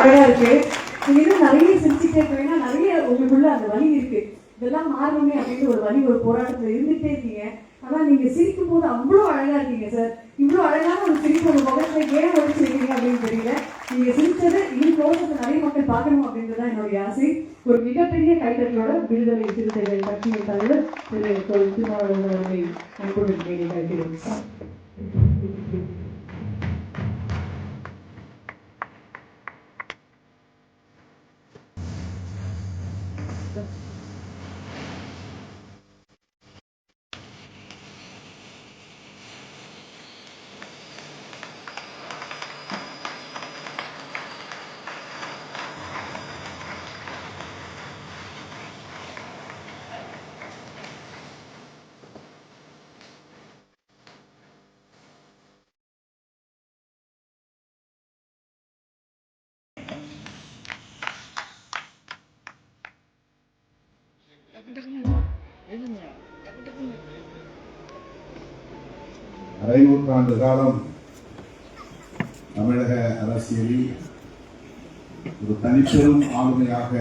அழகா இருக்கு. நீங்க இன்னும் நிறைய சிரிச்சுட்டே இருக்கீங்க நிறைய உங்களுக்குள்ள அந்த வழி இருக்கு. இதெல்லாம் மாறணுமே அப்படின்னு ஒரு வழி ஒரு போராட்டத்தில் இருந்துகிட்டே இருக்கீங்க. ஆனா நீங்க சிரிக்கும் போது அவ்வளோ அழகா இருக்கீங்க சார் இவ்வளோ அழகான ஒரு சிரிப்பு ஒரு முகத்துல ஏன் வந்து அப்படின்னு தெரியல. நீங்க சிரிச்சது இன்னும் தோட்டத்தை நிறைய மக்கள் பார்க்கணும் அப்படின்றதுதான் என்னுடைய ஆசை. ஒரு மிகப்பெரிய கைத்தட்டலோட விடுதலை சிறுத்தைகள் கட்சியின் தலைவர் திரு தொல் திருமாவளவன் அவர்களை அன்புடன் மேலே அரை நூற்றாண்டு காலம் தமிழக அரசியலில் ஒரு தனிப்பெரும் ஆளுமையாக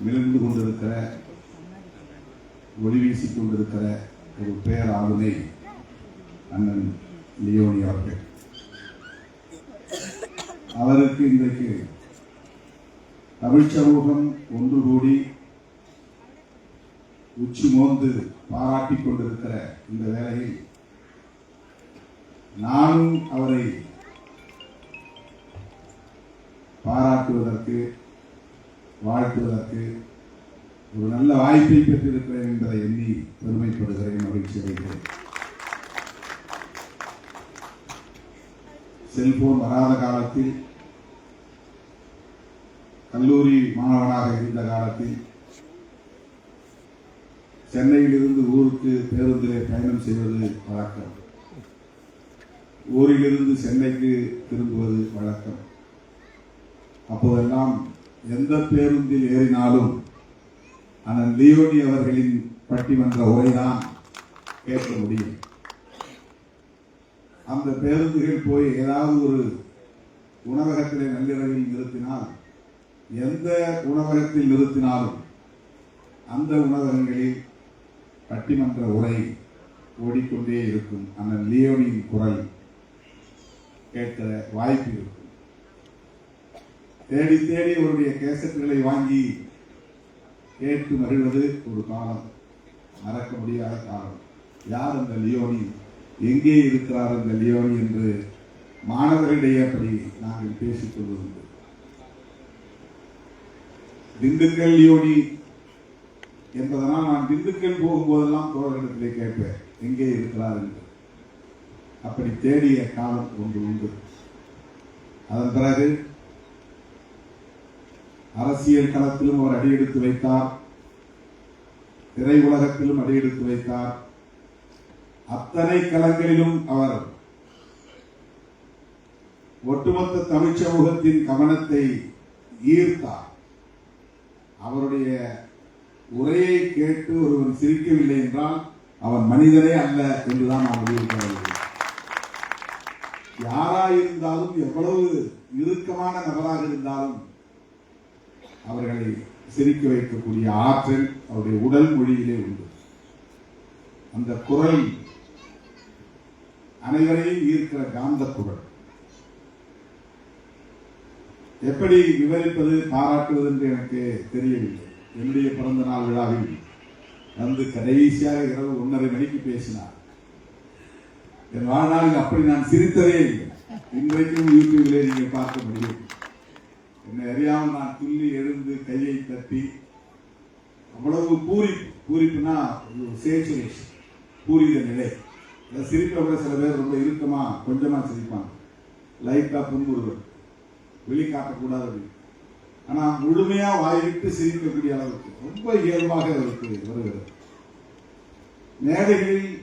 மிளந்து கொண்டிருக்கிற ஒளி வீசிக் கொண்டிருக்கிற ஒரு பேர் ஆளுமை அண்ணன் லியோனி அவர்கள். அவருக்கு இன்றைக்கு தமிழ் சமூகம் ஒன்று கூடி உச்சி மோந்து பாராட்டிக் கொண்டிருக்கிற இந்த வேளையில் நானும் அவரை பாராட்டுவதற்கு வாழ்த்துவதற்கு ஒரு நல்ல வாய்ப்பை பெற்றிருக்கிறேன் என்பதை எண்ணி பெருமைப்படுகிறேன் மகிழ்ச்சி அடைகிறேன். செல்போன் வராத காலத்தில் கல்லூரி மாணவனாக இருந்த காலத்தில் சென்னையிலிருந்து ஊருக்கு பேருந்திலே பயணம் செய்வது வழக்கம். ஊரிலிருந்து சென்னைக்கு திரும்புவது வழக்கம். அப்போதெல்லாம் எந்த பேருந்தில் ஏறினாலும் அண்ணன் லியோனி அவர்களின் பட்டிமன்ற உரைதான் கேட்க முடியும். அந்த பேருந்துகள் போய் ஏதாவது ஒரு உணவகத்திலே நள்ளிரவில் நிறுத்தினால் எந்த உணவகத்தில் நிறுத்தினாலும் அந்த உணவகங்களில் பட்டிமன்ற உரை ஓடிக்கொண்டே இருக்கும். அண்ணன் லியோனின் குரல் கேட்க வாய்ப்பு இருக்கும். தேடி தேடி அவருடைய கேசட்டுகளை வாங்கி கேட்டு மகிழ்வது ஒரு காலம் மறக்க முடியாத காலம். யார் அந்த லியோனி? எங்கே இருக்கிறார் அந்த லியோனி என்று மாணவர்களிடையே அப்படி நாங்கள் பேசிக் திண்டுக்கல் லியோனி என்பதனால் நான் திண்டுக்கல் போகும்போதெல்லாம் தோழர்களிடத்திலே கேட்பேன். எங்கே இருக்கிறார் என்று. அப்படி தேடிய காலம் ஒன்று உண்டு. அதன் பிறகு அரசியல் களத்திலும் அவர் அடியெடுத்து வைத்தார். திரை உலகத்திலும் அடியெடுத்து வைத்தார். அத்தனை களங்களிலும் அவர் ஒட்டுமொத்த தமிழ் சமூகத்தின் கவனத்தை ஈர்த்தார். அவருடைய உரையை கேட்டு ஒருவன் சிரிக்கவில்லை என்றால் அவன் மனிதனே அல்ல என்றுதான் நான் முடிவு யாராயிருந்தாலும் எவ்வளவு இறுக்கமான நபராக இருந்தாலும் அவர்களை சிரிக்க வைக்கக்கூடிய ஆற்றல் அவருடைய உடல் மொழியிலே உண்டு. அந்த குரல் அனைவரையும் ஈர்க்கிற காந்த குரல் எப்படி விவரிப்பது பாராட்டுவது என்று எனக்கு தெரியவில்லை. என்னுடைய பிறந்த நாள் விழாவில் வந்து கடைசியாக இரவு ஒன்றரை மணிக்கு பேசினார். என் வாழ்நாளில் அப்படி நான் சிரித்ததே இல்லை. இன்றைக்கும் யூடியூபிலே நீங்கள் பார்க்க முடியும். என்னை அறியாமல் நான் துள்ளி எழுந்து கையை தட்டி அவ்வளவு பூரி பூரிப்புனா சேச்சுரேஷன் பூரித நிலை. இந்த சிரிப்பை விட சில பேர் ரொம்ப இறுக்கமா கொஞ்சமா சிரிப்பாங்க. லைட்டா புன்முறுவல் வெளிக்காட்டக்கூடாது ஆனா முழுமையா வாய்விட்டு சிரிக்கக்கூடிய அளவுக்கு ரொம்ப இயல்பாக இருக்கு வருகிறது. மேடைகளில்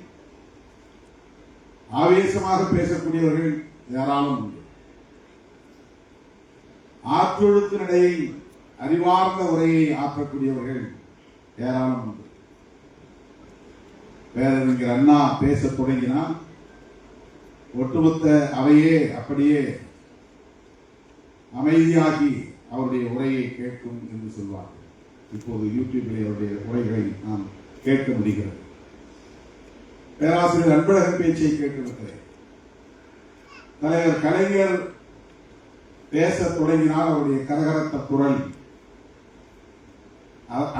ஆவேசமாக பேசக்கூடியவர்கள் ஏராளம் உண்டு. ஆற்றொழுக்கு அறிவார்ந்த உரையை ஆற்றக்கூடியவர்கள் ஏராளம் உண்டு. பேரறிஞர் அண்ணா பேசத் தொடங்கினா ஒட்டுமொத்த அவையே அப்படியே அமைதியாகி அவருடைய உரையை கேட்கும் என்று சொல்வார்கள். இப்போது யூடியூபில் அவருடைய உரைகளை நாம் கேட்க முடிகிறது. பேராசிரியர் அன்பழகன் பேச்சை கேட்டிருக்கிறேன் தலைவர் கலைஞர் பேச தொடங்கினால் அவருடைய கரகரத்த குரல்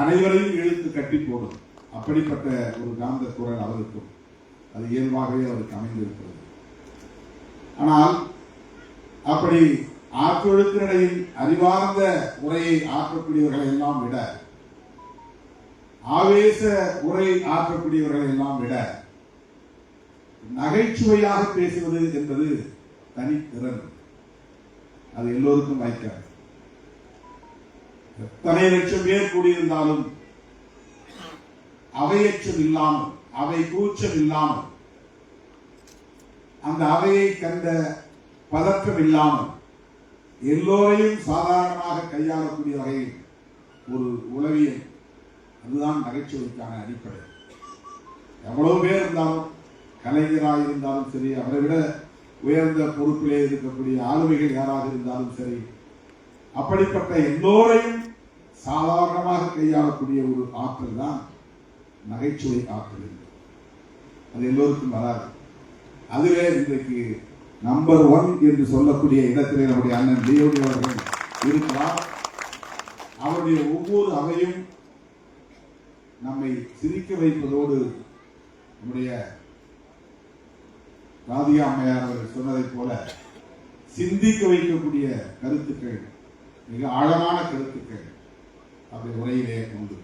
அனைவரையும் இழுத்து கட்டி போடும். அப்படிப்பட்ட ஒரு காந்த குரல் அவருக்கும் அது இயல்பாகவே அவருக்கு அமைந்திருக்கிறது. ஆனால் அப்படி ஆற்றொழுக்கினிடையில் அறிவார்ந்த உரையை ஆற்றக்கூடியவர்களை எல்லாம் விட ஆவேச உரை ஆற்றக்கூடியவர்களை எல்லாம் விட நகைச்சுவையாக பேசுவது என்பது தனித்திறன் அது எல்லோருக்கும் வாய்க்காது எத்தனை லட்சம் பேர் கூடியிருந்தாலும் அவையற்றம் இல்லாமல் அவை கூச்சம் இல்லாமல் அந்த அவையை கண்ட பதற்றம் இல்லாமல் எல்லோரையும் சாதாரணமாக கையாளக்கூடிய வகையில் ஒரு உளவியல் அதுதான் நகைச்சுவைக்கான அடிப்படை. எவ்வளவு பேர் இருந்தாலும் கலைஞராக இருந்தாலும் சரி அவரை விட உயர்ந்த பொறுப்பிலே இருக்கக்கூடிய ஆளுமைகள் யாராக இருந்தாலும் சரி அப்படிப்பட்ட எல்லோரையும் சாதாரணமாக கையாளக்கூடிய ஒரு ஆற்றல் தான் நகைச்சுவை ஆற்றல் அது எல்லோருக்கும் வராது. அதுவே இன்றைக்கு நம்பர் ஒன் என்று சொல்லக்கூடிய இடத்திலே நம்முடைய அண்ணன் தேவடி அவர்கள் இருக்கிறார். அவருடைய ஒவ்வொரு அவையும் நம்மை சிரிக்க வைப்பதோடு நம்முடைய ராதிகா அம்மையார் அவர்கள் சொன்னதைப் போல சிந்திக்க வைக்கக்கூடிய கருத்துக்கள் மிக ஆழமான கருத்துக்கள் அவருடைய உரையிலே உண்டு.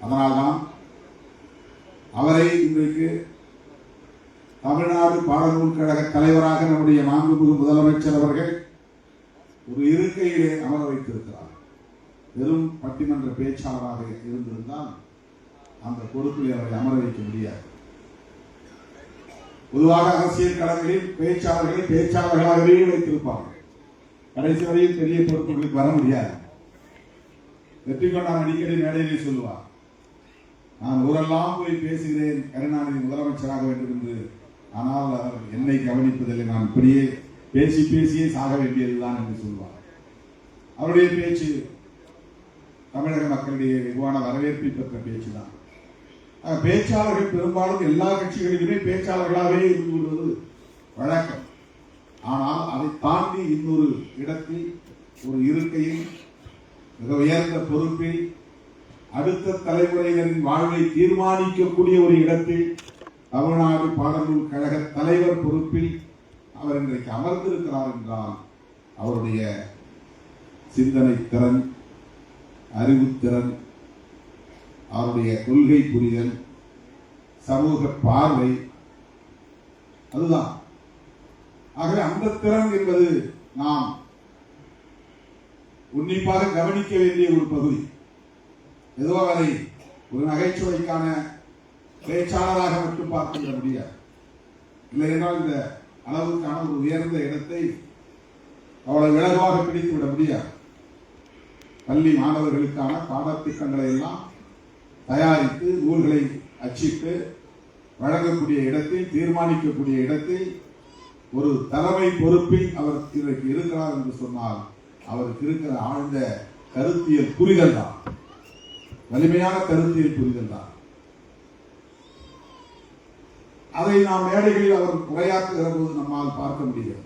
அதனால்தான் அவரை இன்றைக்கு தமிழ்நாடு பாடநூல் கழக தலைவராக நம்முடைய மாண்புமிகு முதலமைச்சர் அவர்கள் ஒரு இருக்கையிலே அமர வைத்திருக்கிறார். வெறும் பட்டிமன்ற பேச்சாளராக இருந்திருந்தால் அந்த பொறுப்பில் அவரை அமர வைக்க முடியாது. பொதுவாக அரசியல் களங்களில் பேச்சாளர்களை பேச்சாளர்களாகவே வைத்திருப்பார்கள் கடைசி வரையில் பெரிய பொறுப்புகளுக்கு வர முடியாது. வெற்றி கொண்டான் அடிக்கடி மேடையிலே சொல்லுவார் நான் ஊரெல்லாம் போய் பேசுகிறேன். கருணாநிதி முதலமைச்சராக வேண்டும் என்று. ஆனால் அவர் என்னை கவனிப்பதில்லை. நான் இப்படியே பேசி பேசியே சாக வேண்டியதுதான் என்று சொல்வார். அவருடைய பேச்சு தமிழக மக்களிடையே வெகுவான வரவேற்பை பெற்ற பேச்சு தான் பேச்சாளர்கள் பெரும்பாலும் எல்லா கட்சிகளிலுமே பேச்சாளர்களாகவே இருந்து வருவது வழக்கம். ஆனால் அதை தாண்டி இன்னொரு இடத்தில் ஒரு இருக்கையில் மிக உயர்ந்த பொறுப்பில் அடுத்த தலைமுறையினரின் வாழ்வை தீர்மானிக்கக்கூடிய ஒரு இடத்தில் தமிழ்நாடு பாடநூல் கழக தலைவர் பொறுப்பில் அவர் இன்றைக்கு அமர்ந்திருக்கிறார் என்றால் அவருடைய சிந்தனை திறன் அறிவுத்திறன் அவருடைய கொள்கை புரிதல் சமூக பார்வை அதுதான். ஆகவே அந்த திறன் என்பது நாம் உன்னிப்பாக கவனிக்க வேண்டிய ஒரு பகுதி. ஏதோ அதை ஒரு நகைச்சுவைக்கான பேச்சாளராக மட்டும் பார்த்துவிட முடியாது. இல்லை என்றால் இந்த அளவுக்கான ஒரு உயர்ந்த இடத்தை அவ்வளவு இலகுவாக பிடித்து விட முடியாது. பள்ளி மாணவர்களுக்கான பாடத்திட்டங்களை எல்லாம் தயாரித்து நூல்களை அச்சிட்டு வழங்கக்கூடிய இடத்தில் தீர்மானிக்கக்கூடிய இடத்தில் ஒரு தலைமை பொறுப்பில் அவர் இன்றைக்கு இருக்கிறார் என்று சொன்னால் அவருக்கு இருக்கிற ஆழ்ந்த கருத்தியல் புரிதல் தான். வலிமையான கருத்தியல் புரிதல் தான் அதை நாம் மேடைகளில் அவர் உரையாற்றுகிற போது நம்மால் பார்க்க முடிகிறது.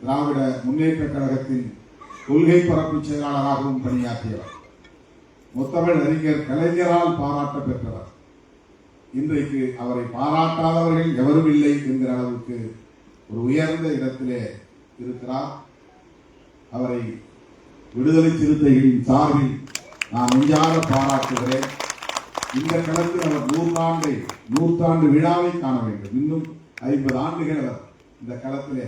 திராவிட முன்னேற்ற கழகத்தின் கொள்கை பரப்பு செயலாளராகவும் பணியாற்றியவர். முத்தமிழ் அறிஞர் கலைஞரால் பாராட்ட பெற்றவர். இன்றைக்கு அவரை பாராட்டாதவர்கள் எவரும் இல்லை என்கிற அளவுக்கு ஒரு உயர்ந்த இடத்திலே இருக்கிறார். அவரை விடுதலை சிறுத்தைகளின் சார்பில் நான் நெஞ்சார பாராட்டுகிறேன். இந்த கிழக்கு அவர் நூற்றாண்டை நூற்றாண்டு விழாவை காண வேண்டும். இன்னும் ஐம்பது ஆண்டுகள் அவர் இந்த களத்திலே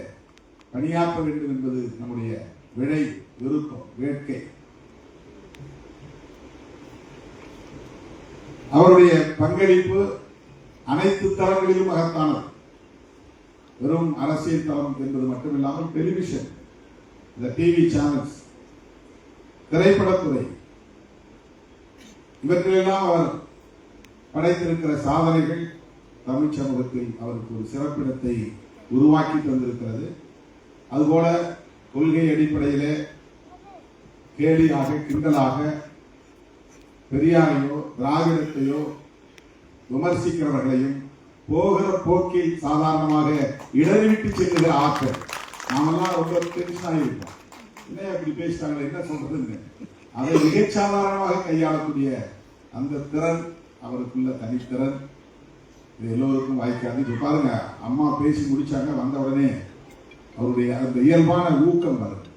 பணியாற்ற வேண்டும் என்பது நம்முடைய விழை விருப்பம் வேட்கை. அவருடைய பங்களிப்பு அனைத்து தளங்களிலும் மகத்தானது. வெறும் அரசியல் தளம் என்பது மட்டுமில்லாமல் டெலிவிஷன் இந்த டிவி சேனல்ஸ் திரைப்படத்துறை இவற்றிலெல்லாம் அவர் படைத்திருக்கிற சாதனைகள் தமிழ் சமூகத்தில் அவருக்கு ஒரு சிறப்பிடத்தை உருவாக்கி தந்திருக்கிறது. அதுபோல கொள்கை அடிப்படையிலே கேலியாக கிண்டலாக பெரியாரையோ திராவிடத்தையோ விமர்சிக்கிறவர்களையும் போகிற போக்கில் சாதாரணமாக இடறிவிட்டு செல்லுகிற ஆக்க நாமெல்லாம் ரொம்ப டென்ஷன் ஆகியிருக்கோம் என்ன அப்படி பேசிட்டாங்களே என்ன சொல்றதுன்னு. அதை மிகச்சாதாரணமாக கையாளக்கூடிய அந்த திறன் அவருக்குள்ள தனித்திறன் இது எல்லோருக்கும் வாய்க்காது. இப்ப பாருங்க அம்மா பேசி முடிச்சாங்க வந்த உடனே அவருடைய அந்த இயல்பான ஊக்கம் வருது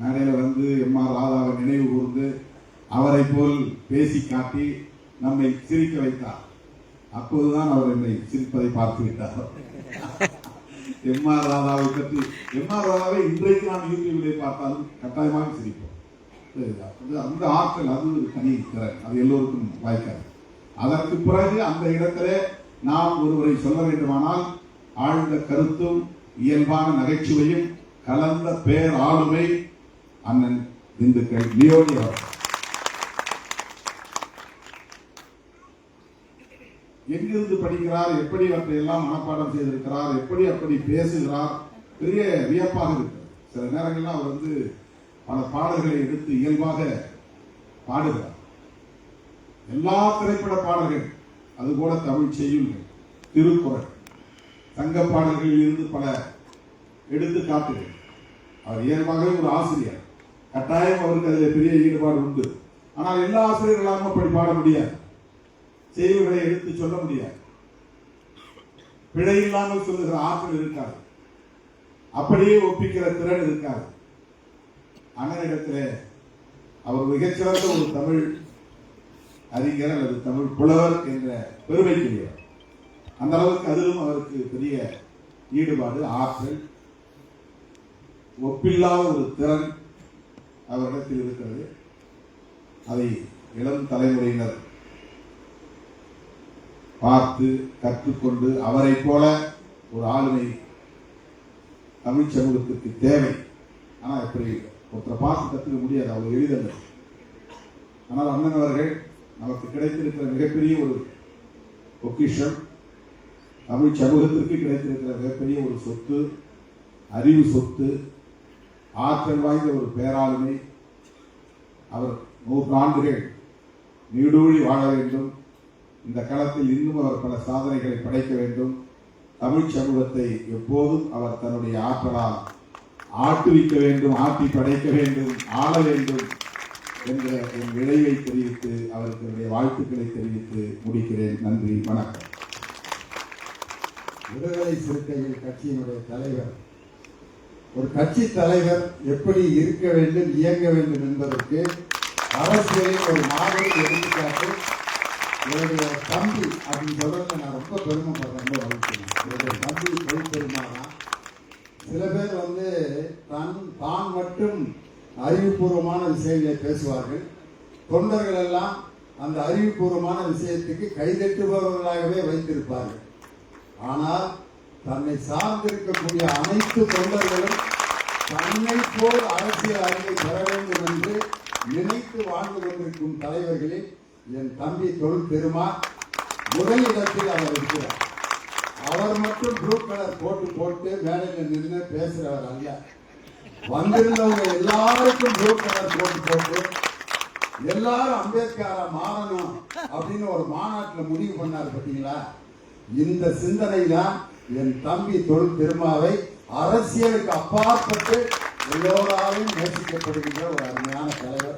மேடையில் வந்து எம் ஆர் ராதாவை நினைவு கூர்ந்து அவரை போல் பேசி காட்டி நம்மை சிரிக்க வைத்தார். அப்போதுதான் அவர் என்னை சிரிப்பதை பார்த்து விட்டார். எம் ஆர் ராதாவை பற்றி எம் ஆர் ராதாவை இன்றைக்கு நாம் யூடியூபிலே பார்த்தாலும் கட்டாயமாக சிரிப்போம். அந்த ஆற்றல் அது ஒரு தனி திறன். அது எல்லோருக்கும் வாய்க்காது. அதற்கு பிறகு அந்த இடத்துல நாம் ஒருவரை சொல்ல வேண்டுமானால் ஆழ்ந்த கருத்தும் இயல்பான நகைச்சுவையும் கலந்த பேர் ஆளுமை அண்ணன் திண்டுக்கல் லியோனி அவர் எங்கிருந்து படிக்கிறார் எப்படி அவற்றை எல்லாம் மனப்பாடம் செய்திருக்கிறார் எப்படி அப்படி பேசுகிறார் பெரிய வியப்பாக இருக்கு சில நேரங்கள்லாம் அவர் வந்து பல பாடல்களை எடுத்து இயல்பாக பாடுகிறார். எல்லா திரைப்பட பாடல்கள் அதுபோல தமிழ் செய்யுள்கள் திருக்குறள். சங்க பாடல்களில் இருந்து பல எடுத்துக்காட்டுகள். அவர் இயல்பாகவே ஒரு ஆசிரியர். கட்டாயம் அவருக்கு அதில் பெரிய ஈடுபாடு உண்டு. ஆனால் எல்லா ஆசிரியர்களாலும் அப்படி பாட முடியாது. செய்திகளை எடுத்து சொல்ல முடியாது. பிழை இல்லாமல் சொல்லுகிற ஆற்றல் இருக்காது. அப்படியே ஒப்பிக்கிற திறன் இருக்காது. அண்ணனிடத்தில் அவர் மிகச்சிறந்த ஒரு தமிழ் அறிஞர் அல்லது தமிழ் புலவர் என்ற பெருமைக்குரியவர் அந்த அளவுக்கு அதிலும் அவருக்கு பெரிய ஈடுபாடு ஆற்றல் ஒப்பில்லாத ஒரு திறன் அவரிடத்தில் இருக்கிறது. அதை இளம் தலைமுறையினர் பார்த்து கற்றுக்கொண்டு அவரைப் போல ஒரு ஆளுமை தமிழ் சமூகத்திற்கு தேவை. ஆனா இப்படி ஒருத்தரை பார்த்து கற்றுக்க முடியாது அவ்வளவு எளிதல்ல. ஆனால் அண்ணன் அவர்கள் நமக்கு கிடைத்திருக்கிற மிகப்பெரிய ஒரு பொக்கிஷம் தமிழ் சமூகத்திற்கு கிடைத்திருக்கிற மிகப்பெரிய ஒரு சொத்து அறிவு சொத்து ஆற்றல் வாய்ந்த ஒரு பேராளுமை. அவர் நூற்றாண்டுகள் நீடூழி வாழ வேண்டும். இந்த களத்தில் இன்னும் அவர் பல சாதனைகளை படைக்க வேண்டும். தமிழ் சமூகத்தை எப்போதும் அவர் தன்னுடைய ஆற்றலால் ஆட்டுவிக்க வேண்டும் ஆட்டி படைக்க வேண்டும் ஆள வேண்டும் என்ற என் விளைவை தெரிவித்து அவருக்கு என்னுடைய வாழ்த்துக்களை தெரிவித்து முடிக்கிறேன். நன்றி வணக்கம். விடுதலை சிறுத்தைகள் கட்சியினுடைய தலைவர். ஒரு கட்சி தலைவர் எப்படி இருக்க வேண்டும் இயங்க வேண்டும் என்பதற்கு அரசியலில் ஒரு மாதிரி எடுத்துக்காட்டு என்னுடைய தம்பி அப்படின்னு சொல்றதுல நான் ரொம்ப பெருமைப்படுறேன் ரொம்ப மகிழ்ச்சி என்னுடைய தம்பி தொழில் பெருமாதான் சில பேர் வந்து தான் தான் மட்டும் அறிவுபூர்வமான விஷயங்களை பேசுவார்கள். தொண்டர்கள் எல்லாம் அந்த அறிவுபூர்வமான விஷயத்துக்கு கைதட்டுபவர்களாகவே வைத்திருப்பார்கள். ஆனால் தன்னை சார்ந்திருக்கக்கூடிய அனைத்து தொண்டர்களும் தன்னை போல் அரசியல் அறிவை பெற வேண்டும் என்று நினைத்து வாழ்ந்து கொண்டிருக்கும் தலைவர்களில் என் தம்பி தொழில் பெருமா முதல் இடத்தில் அவர் இருக்கிறார். அவர் மட்டும் ப்ளூ கலர் போட்டு போட்டு மேடையில் நின்று பேசுகிறவர் அல்ல. வந்திருந்தவங்க எல்லாருக்கும் ப்ளூ கலர் போட்டு போட்டு எல்லாரும் அம்பேத்கரா மாறணும் அப்படின்னு ஒரு மாநாட்டில் முடிவு பண்ணார் பார்த்தீங்களா இந்த சிந்தனை தான் என் தம்பி தொழில் பெருமாவை அரசியலுக்கு அப்பாற்பட்டு எல்லோராலும் நேசிக்கப்படுகின்ற ஒரு அருமையான தலைவர்.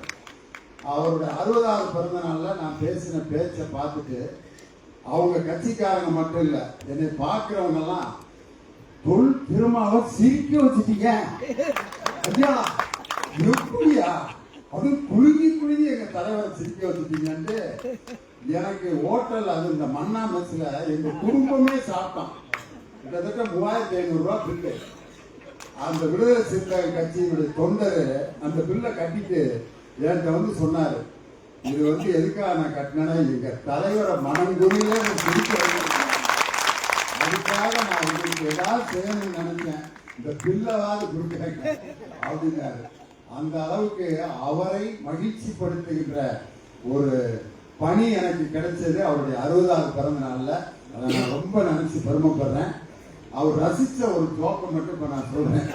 அவருடைய அறுபதாவது பிறந்த நாளில் நான் பேசின பேச்சை பார்த்துட்டு அவங்க கட்சிக்காரங்க மட்டும் இல்லை என்னை பார்க்குறவங்க எல்லாம் தொல் திருமாவை சிரிக்க வச்சுட்டீங்க. ஐயா எப்படியா? அது குலுங்கி குலுங்கி எங்க தலைவரை சிரிக்க வச்சுட்டீங்கன்ட்டு எனக்கு ஹோட்டல் அது இந்த மன்னா மெஸ்ல எங்க குடும்பமே சாப்பிட்டான். கிட்டத்தட்ட மூவாயிரத்தி ஐநூறு ரூபா பில்லு அந்த விடுதலை சிறுத்தைகள் கட்சியினுடைய தொண்டர் அந்த பில்லை கட்டிட்டு என்கிட்ட வந்து சொன்னாரு இது வந்து எதுக்காக நான் கட்டினேன்னா எங்க தலைவரை மனம் குறியில சிரிக்க அதுக்காக நான் உங்களுக்கு ஏதாவது செய்யணும்னு நினைச்சேன். இந்த பில்லவாது கொடுக்க அப்படின்னாரு. அந்த அளவுக்கு அவரை மகிழ்ச்சிப்படுத்துகின்ற ஒரு பணி எனக்கு கிடைச்சது அவருடைய அறுபதாவது பிறந்த நாளில். அதை நான் ரொம்ப நினைச்சு பெருமைப்படுறேன். அவர் ரசித்த ஒரு தோக்கம் மட்டும் இப்போ நான் சொல்றேன்.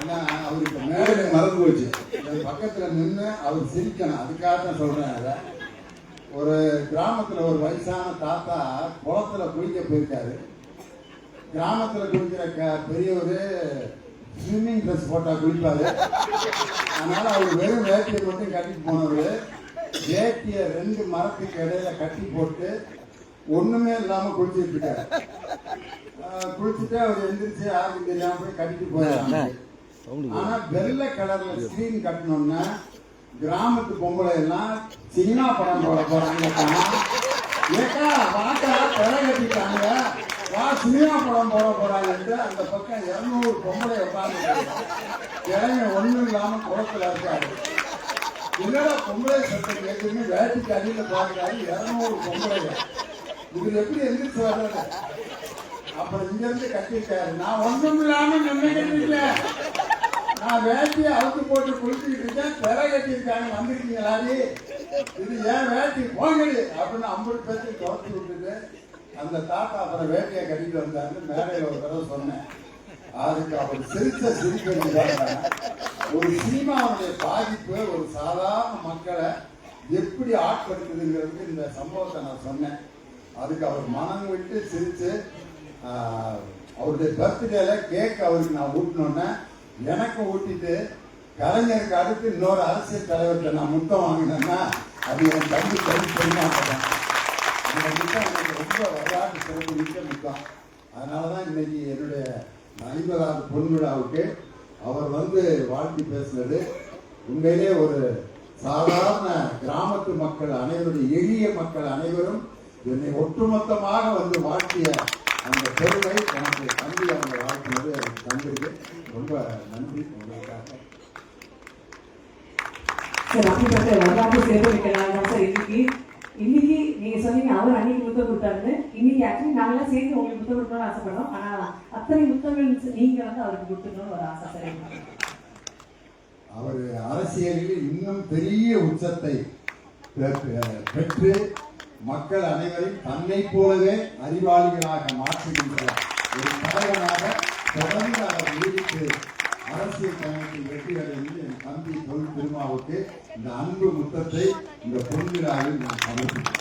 ஏன்னா அவருக்கு மேலே மறந்து போச்சு. பக்கத்தில் நின்று அவர் சிரிக்கணும். அதுக்காக தான் சொல்றேன் அதை. ஒரு கிராமத்துல ஒரு வயசான தாத்தா குளத்துல குளிக்க போயிருக்காரு. கிராமத்துல குளிக்கிற க பெரியவர் ஸ்விம்மிங் ட்ரெஸ் போட்டா குளிப்பாரு. அதனால அவர் வெறும் வேட்டியை மட்டும் கட்டிட்டு போனவர் வேட்டியை ரெண்டு மரத்துக்கு இடையில கட்டி போட்டு ஒண்ணுமே இல்லாம குளிச்சிட்டு இருக்காரு. குளிச்சுட்டு அவர் எந்திரிச்சு யாருக்கும் தெரியாம போய் கட்டிட்டு போயிடறாங்க ஆனா வெள்ளை கலர்ல ஸ்கிரீன் கட்டணும்னா கிராமத்து பொம்பளை எல்லாம் சினிமா படம் போட போறாங்க ஏக்கா வாக்கா பிழை கட்டிட்டாங்க. வா சினிமா படம் போட போறாங்கன்ட்டு அந்த பக்கம் இருநூறு பொம்பளை உட்காந்து கிழமை ஒண்ணும் இல்லாம குளத்துல இருக்காரு. என்னடா பொம்பளை சட்டம் கேட்குன்னு வேட்டிக்கு அடியில் பாக்குறாரு இருநூறு பொம்பளை. இவர் எப்படி எந்திரிச்சு வர்றது அப்புறம் இங்க இருந்து நான் ஒண்ணும் இல்லாம நின்று கட்டிட்டேன் நான் வேட்டியை அவுத்து போட்டு குளிச்சுக்கிட்டு இருக்கேன். பெற கட்டியிருக்காங்க. வந்திருக்கீங்களாடி இது ஏன் வேட்டி? போங்கடி. அப்படின்னு ஐம்பது பேர்த்து துரத்தி விட்டுட்டு அந்த தாத்தா அப்புறம் வேட்டியை கட்டிட்டு வந்தாருன்னு மேலே ஒரு தடவை சொன்னேன். அதுக்கு அவர் சிரித்த சிரிப்பு ஒரு சினிமாவுடைய பாதிப்பு ஒரு சாதாரண மக்களை எப்படி ஆட்படுத்துதுங்கிறதுக்கு இந்த சம்பவத்தை நான் சொன்னேன். அதுக்கு அவர் மனம் விட்டு சிரித்து அவருடைய பர்த்டேல கேக் அவருக்கு நான் ஊட்டினோன்னே எனக்கு ஊட்டிட்டு கலைஞருக்கு அடுத்து இன்னொரு அரசியல் தலைவர்கிட்ட நான் முத்தம் வாங்கினேன்னா அது என் தம்பி தம்பி பெருமாட்டம் அந்த முத்தம் எனக்கு ரொம்ப வரலாற்று சிறப்பு மிக்க முத்தம். அதனால தான் இன்னைக்கு என்னுடைய ஐம்பதாவது பொன்விழாவுக்கு அவர் வந்து வாழ்த்தி பேசுனது. உண்மையிலே ஒரு சாதாரண கிராமத்து மக்கள் அனைவருடைய எளிய மக்கள் அனைவரும் என்னை ஒட்டுமொத்தமாக வந்து வாழ்த்திய அந்த பெருமை எனக்கு தம்பி அவங்க வாழ்த்து எனக்கு தந்திருக்கு ரொம்ப நன்றி உங்களுக்காக. சார் அப்படிப்பட்ட வரலாற்று சேர்த்து வைக்கிறாங்க தான் சார் இன்னைக்கு. இன்னைக்கு நீங்க சொன்னீங்க அவர் அன்னைக்கு முத்தம் கொடுத்தாருன்னு. இன்னைக்கு ஆக்சுவலி நாங்களாம் சேர்ந்து உங்களுக்கு முத்தம் கொடுக்கணும்னு ஆசைப்படுறோம். ஆனா அத்தனை முத்தங்கள் நீங்க வந்து அவருக்கு கொடுத்துக்கணும்னு ஒரு ஆசை சார். அவர் அரசியலில் இன்னும் பெரிய உச்சத்தை பெற்று மக்கள் அனைவரையும் தன்னை போலவே அறிவாளிகளாக மாற்றுகின்ற ஒரு தலைவனாக தொடர்ந்து அவர் நீடித்து அரசியல் பயணத்தில் வெற்றி அடைந்து என் தம்பி தொழில் திருமாவுக்கு இந்த அன்பு முத்தத்தை இந்த பொன்விழாவில் நான் சமர்ப்பிக்கிறேன்.